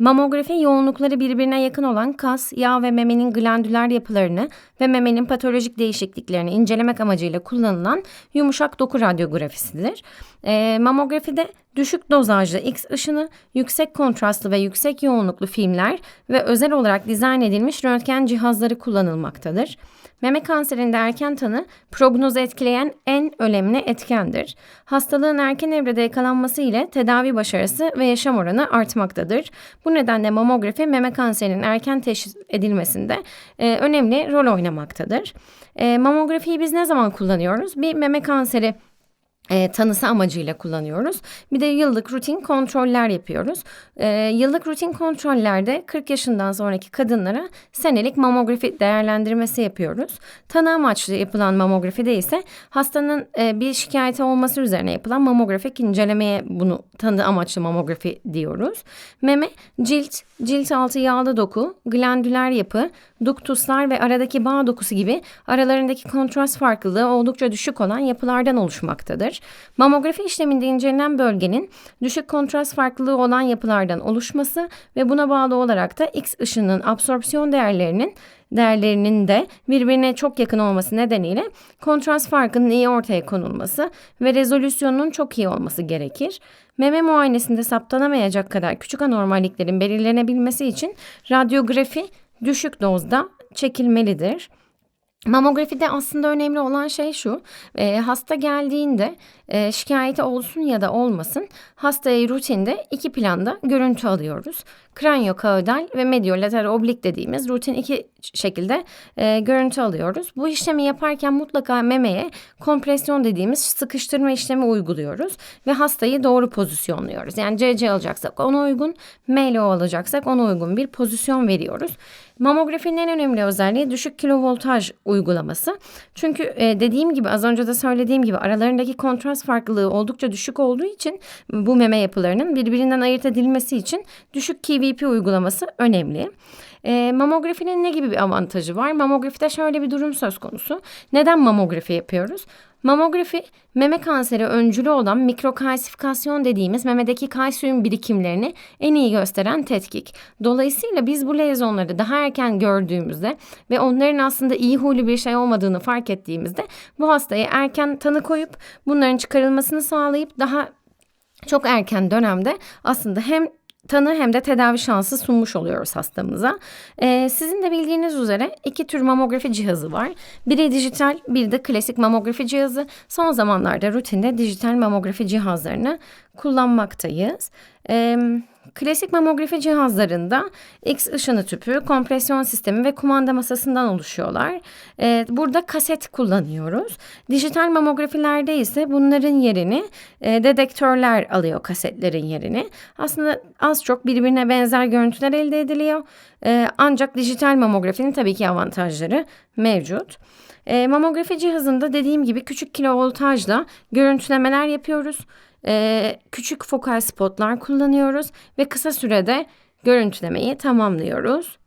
Mamografi yoğunlukları birbirine yakın olan kas, yağ ve memenin glandüler yapılarını ve memenin patolojik değişikliklerini incelemek amacıyla kullanılan yumuşak doku radyografisidir. E, mamografide düşük dozajlı X ışını, yüksek kontrastlı ve yüksek yoğunluklu filmler ve özel olarak dizayn edilmiş röntgen cihazları kullanılmaktadır. Meme kanserinde erken tanı prognozu etkileyen en önemli etkendir. Hastalığın erken evrede yakalanması ile tedavi başarısı ve yaşam oranı artmaktadır. Bu nedenle mamografi meme kanserinin erken teşhis edilmesinde e, önemli rol oynamaktadır. E, mamografiyi biz ne zaman kullanıyoruz? Bir meme kanseri e, tanısı amacıyla kullanıyoruz. Bir de yıllık rutin kontroller yapıyoruz. E, yıllık rutin kontrollerde 40 yaşından sonraki kadınlara senelik mamografi değerlendirmesi yapıyoruz. Tanı amaçlı yapılan mamografide ise hastanın e, bir şikayeti olması üzerine yapılan mamografik incelemeye bunu tanı amaçlı mamografi diyoruz. Meme, cilt, cilt altı yağlı doku, glandüler yapı, duktuslar ve aradaki bağ dokusu gibi aralarındaki kontrast farklılığı oldukça düşük olan yapılardan oluşmaktadır. Mamografi işleminde incelenen bölgenin düşük kontrast farklılığı olan yapılardan oluşması ve buna bağlı olarak da X ışının absorpsiyon değerlerinin değerlerinin de birbirine çok yakın olması nedeniyle kontrast farkının iyi ortaya konulması ve rezolüsyonunun çok iyi olması gerekir. Meme muayenesinde saptanamayacak kadar küçük anormalliklerin belirlenebilmesi için radyografi düşük dozda çekilmelidir. Mamografide aslında önemli olan şey şu, e, hasta geldiğinde e, şikayeti olsun ya da olmasın hastaya rutinde iki planda görüntü alıyoruz. Kranyokaudal ve mediolateral oblik dediğimiz rutin iki şekilde e, görüntü alıyoruz. Bu işlemi yaparken mutlaka memeye kompresyon dediğimiz sıkıştırma işlemi uyguluyoruz ve hastayı doğru pozisyonluyoruz. Yani CC alacaksak ona uygun, MLO alacaksak ona uygun bir pozisyon veriyoruz. Mamografinin en önemli özelliği düşük kilovoltaj uygulaması. Çünkü e, dediğim gibi az önce de söylediğim gibi aralarındaki kontrast farklılığı oldukça düşük olduğu için bu meme yapılarının birbirinden ayırt edilmesi için düşük KVP uygulaması önemli. E, mamografinin ne gibi bir avantajı var? Mamografide şöyle bir durum söz konusu. Neden mamografi yapıyoruz? Mamografi meme kanseri öncülü olan mikrokalsifikasyon dediğimiz memedeki kalsiyum birikimlerini en iyi gösteren tetkik. Dolayısıyla biz bu lezyonları daha erken gördüğümüzde ve onların aslında iyi huylu bir şey olmadığını fark ettiğimizde bu hastaya erken tanı koyup bunların çıkarılmasını sağlayıp daha çok erken dönemde aslında hem tanı hem de tedavi şansı sunmuş oluyoruz hastamıza. Ee, sizin de bildiğiniz üzere iki tür mamografi cihazı var. Biri dijital, bir de klasik mamografi cihazı. Son zamanlarda rutinde dijital mamografi cihazlarını kullanmaktayız. Ee, Klasik mamografi cihazlarında X ışını tüpü, kompresyon sistemi ve kumanda masasından oluşuyorlar. Ee, burada kaset kullanıyoruz. Dijital mamografilerde ise bunların yerini e, dedektörler alıyor kasetlerin yerini. Aslında az çok birbirine benzer görüntüler elde ediliyor. E, ancak dijital mamografinin tabii ki avantajları mevcut. E, mamografi cihazında dediğim gibi küçük kilovoltajla görüntülemeler yapıyoruz e, küçük fokal spotlar kullanıyoruz ve kısa sürede görüntülemeyi tamamlıyoruz.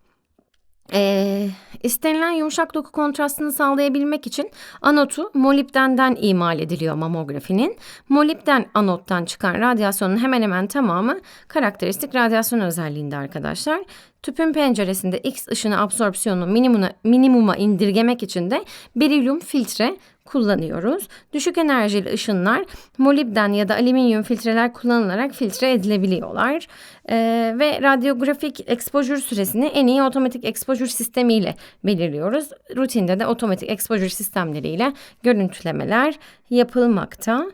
Ee, istenilen yumuşak doku kontrastını sağlayabilmek için anotu molibdenden imal ediliyor mamografinin. Molibden anottan çıkan radyasyonun hemen hemen tamamı karakteristik radyasyon özelliğinde arkadaşlar. Tüpün penceresinde X ışını absorpsiyonu minimuma, minimuma indirgemek için de berilyum filtre kullanıyoruz. Düşük enerjili ışınlar molibden ya da alüminyum filtreler kullanılarak filtre edilebiliyorlar. Ee, ve radyografik exposure süresini en iyi otomatik exposure sistemiyle belirliyoruz. Rutinde de otomatik exposure sistemleriyle görüntülemeler yapılmakta.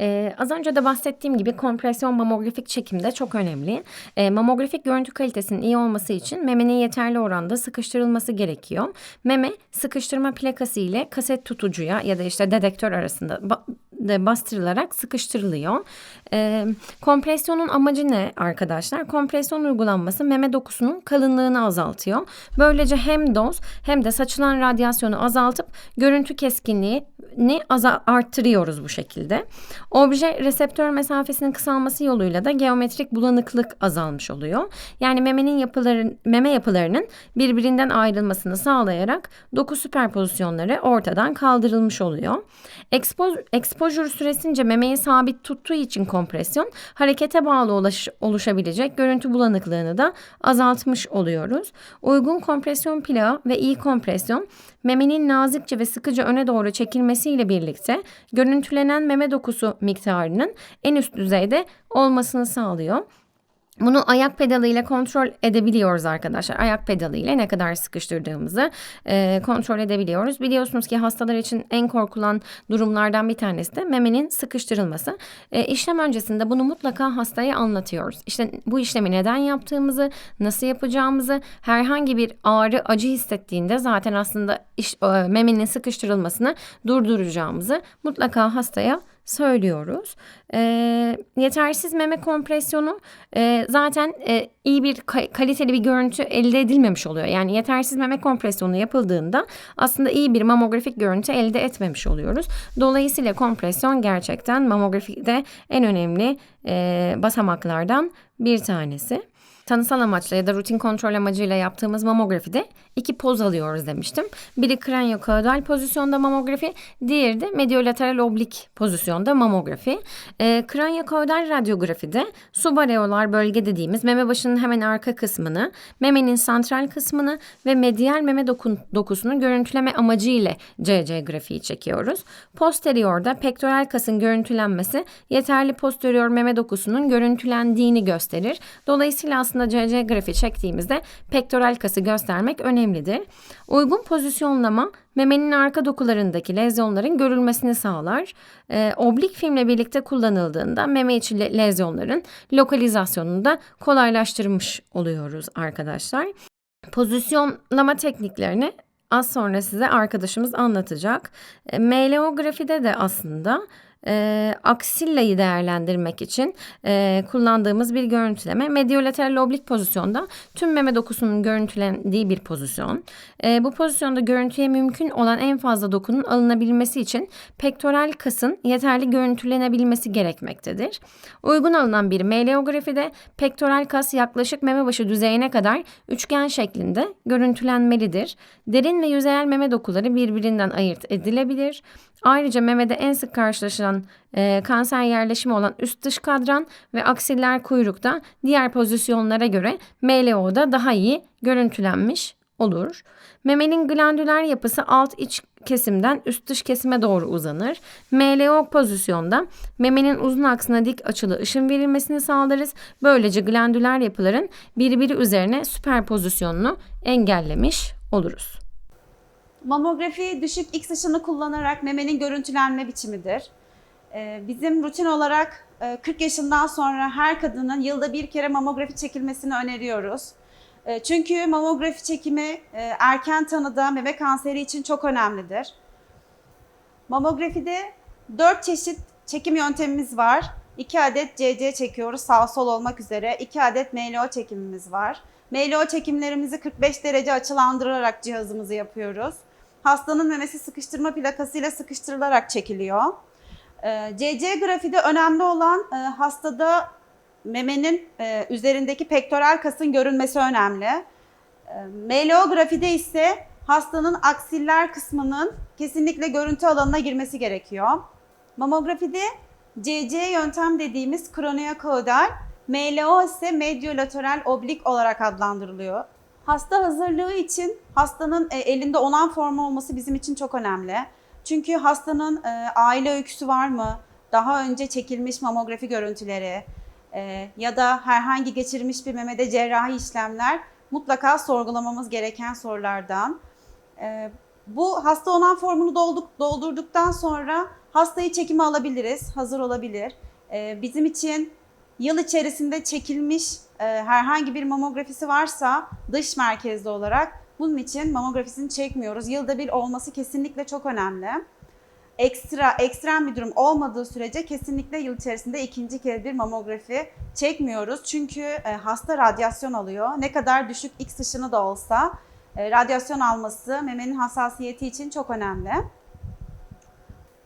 Ee, az önce de bahsettiğim gibi kompresyon mamografik çekimde çok önemli. Ee, mamografik görüntü kalitesinin iyi olması için memenin yeterli oranda sıkıştırılması gerekiyor. Meme sıkıştırma plakası ile kaset tutucuya ya da işte dedektör arasında bastırılarak sıkıştırılıyor. Ee, kompresyonun amacı ne arkadaşlar? Kompresyon uygulanması meme dokusunun kalınlığını azaltıyor. Böylece hem doz hem de saçılan radyasyonu azaltıp görüntü keskinliği aza- arttırıyoruz bu şekilde. Obje reseptör mesafesinin kısalması yoluyla da geometrik bulanıklık azalmış oluyor. Yani memenin yapıların meme yapılarının birbirinden ayrılmasını sağlayarak doku süperpozisyonları ortadan kaldırılmış oluyor. Expo, exposure süresince memeyi sabit tuttuğu için kompresyon harekete bağlı ulaş, oluşabilecek görüntü bulanıklığını da azaltmış oluyoruz. Uygun kompresyon plağı ve iyi kompresyon memenin nazikçe ve sıkıca öne doğru çekilmesiyle birlikte görüntülenen meme dokusu miktarının en üst düzeyde olmasını sağlıyor. Bunu ayak pedalıyla kontrol edebiliyoruz arkadaşlar. Ayak pedalıyla ne kadar sıkıştırdığımızı e, kontrol edebiliyoruz. Biliyorsunuz ki hastalar için en korkulan durumlardan bir tanesi de memenin sıkıştırılması. E, işlem öncesinde bunu mutlaka hastaya anlatıyoruz. İşte bu işlemi neden yaptığımızı, nasıl yapacağımızı, herhangi bir ağrı, acı hissettiğinde zaten aslında iş, e, memenin sıkıştırılmasını durduracağımızı mutlaka hastaya söylüyoruz. E, yetersiz meme kompresyonu e, zaten e, iyi bir ka- kaliteli bir görüntü elde edilmemiş oluyor. Yani yetersiz meme kompresyonu yapıldığında aslında iyi bir mamografik görüntü elde etmemiş oluyoruz. Dolayısıyla kompresyon gerçekten mamografide en önemli e, basamaklardan bir tanesi. Tanısal amaçla ya da rutin kontrol amacıyla yaptığımız mamografide iki poz alıyoruz demiştim. Biri kraniokaudal pozisyonda mamografi, diğeri de mediolateral oblik pozisyonda mamografi. E, kraniokaudal radyografide subareolar bölge dediğimiz meme başının hemen arka kısmını, memenin santral kısmını ve medial meme dokun, dokusunu görüntüleme amacıyla CC grafiği çekiyoruz. Posteriorda pektoral kasın görüntülenmesi yeterli posterior meme dokusunun görüntülendiğini gösterir. Dolayısıyla aslında CC grafiği çektiğimizde pektoral kası göstermek önemlidir. Uygun pozisyonlama memenin arka dokularındaki lezyonların görülmesini sağlar. Ee, oblik filmle birlikte kullanıldığında meme içi le- lezyonların lokalizasyonunu da kolaylaştırmış oluyoruz arkadaşlar. Pozisyonlama tekniklerini az sonra size arkadaşımız anlatacak. E, MLOgrafide de aslında e, aksillayı değerlendirmek için e, kullandığımız bir görüntüleme. Mediolateral oblik pozisyonda tüm meme dokusunun görüntülendiği bir pozisyon. E, bu pozisyonda görüntüye mümkün olan en fazla dokunun alınabilmesi için pektoral kasın yeterli görüntülenebilmesi gerekmektedir. Uygun alınan bir meleografide pektoral kas yaklaşık meme başı düzeyine kadar üçgen şeklinde görüntülenmelidir. Derin ve yüzeyel meme dokuları birbirinden ayırt edilebilir. Ayrıca memede en sık karşılaşılan e, kanser yerleşimi olan üst dış kadran ve aksiller kuyrukta diğer pozisyonlara göre MLO'da daha iyi görüntülenmiş olur. Memenin glandüler yapısı alt iç kesimden üst dış kesime doğru uzanır. MLO pozisyonda memenin uzun aksına dik açılı ışın verilmesini sağlarız. Böylece glandüler yapıların birbiri üzerine süperpozisyonunu engellemiş oluruz. Mamografi düşük X ışını kullanarak memenin görüntülenme biçimidir. Ee, Bizim rutin olarak e, 40 yaşından sonra her kadının yılda bir kere mamografi çekilmesini öneriyoruz. E, Çünkü mamografi çekimi e, erken tanıda meme kanseri için çok önemlidir. Mamografide 4 çeşit çekim yöntemimiz var. 2 adet CC çekiyoruz sağ sol olmak üzere. 2 adet MLO çekimimiz var. MLO çekimlerimizi 45 derece açılandırarak cihazımızı yapıyoruz. Hastanın memesi sıkıştırma plakasıyla sıkıştırılarak çekiliyor. Ee, CC grafide önemli olan e, hastada memenin e, üzerindeki pektoral kasın görünmesi önemli. E, MLO grafide ise hastanın aksiller kısmının kesinlikle görüntü alanına girmesi gerekiyor. Mamografide CC yöntem dediğimiz kroniokaudal, MLO ise mediolateral oblik olarak adlandırılıyor. Hasta hazırlığı için hastanın e, elinde olan formu olması bizim için çok önemli. Çünkü hastanın e, aile öyküsü var mı? Daha önce çekilmiş mamografi görüntüleri e, ya da herhangi geçirmiş bir memede cerrahi işlemler mutlaka sorgulamamız gereken sorulardan. E, bu hasta olan formunu dolduk, doldurduktan sonra hastayı çekime alabiliriz, hazır olabilir. E, bizim için yıl içerisinde çekilmiş e, herhangi bir mamografisi varsa dış merkezli olarak bunun için mamografisini çekmiyoruz. Yılda bir olması kesinlikle çok önemli. Ekstra, ekstrem bir durum olmadığı sürece kesinlikle yıl içerisinde ikinci kez bir mamografi çekmiyoruz. Çünkü e, hasta radyasyon alıyor. Ne kadar düşük X ışını da olsa e, radyasyon alması memenin hassasiyeti için çok önemli.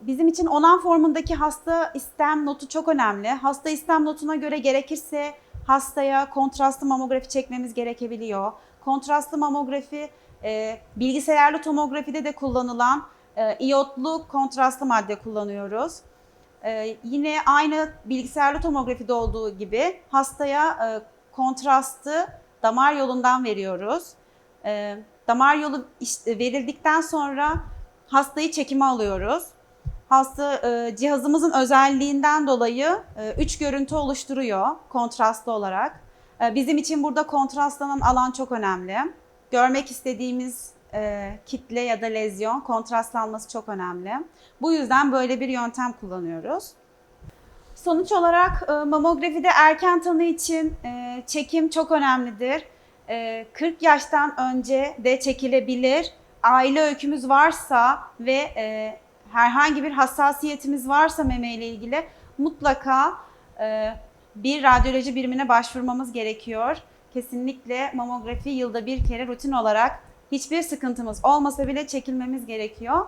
bizim için onan formundaki hasta istem notu çok önemli. Hasta istem notuna göre gerekirse hastaya kontrastlı mamografi çekmemiz gerekebiliyor. Kontrastlı mamografi e, bilgisayarlı tomografide de kullanılan e, iyotlu kontrastlı madde kullanıyoruz. E, yine aynı bilgisayarlı tomografide olduğu gibi hastaya e, kontrastı damar yolundan veriyoruz. E, damar yolu işte verildikten sonra hastayı çekime alıyoruz. Hasta e, cihazımızın özelliğinden dolayı e, üç görüntü oluşturuyor kontrastlı olarak. E, bizim için burada kontrastlanan alan çok önemli. Görmek istediğimiz e, kitle ya da lezyon kontrastlanması çok önemli. Bu yüzden böyle bir yöntem kullanıyoruz. Sonuç olarak e, mamografide erken tanı için e, çekim çok önemlidir. E, 40 yaştan önce de çekilebilir. Aile öykümüz varsa ve e, herhangi bir hassasiyetimiz varsa meme ile ilgili mutlaka e, bir radyoloji birimine başvurmamız gerekiyor. Kesinlikle mamografi yılda bir kere rutin olarak hiçbir sıkıntımız olmasa bile çekilmemiz gerekiyor.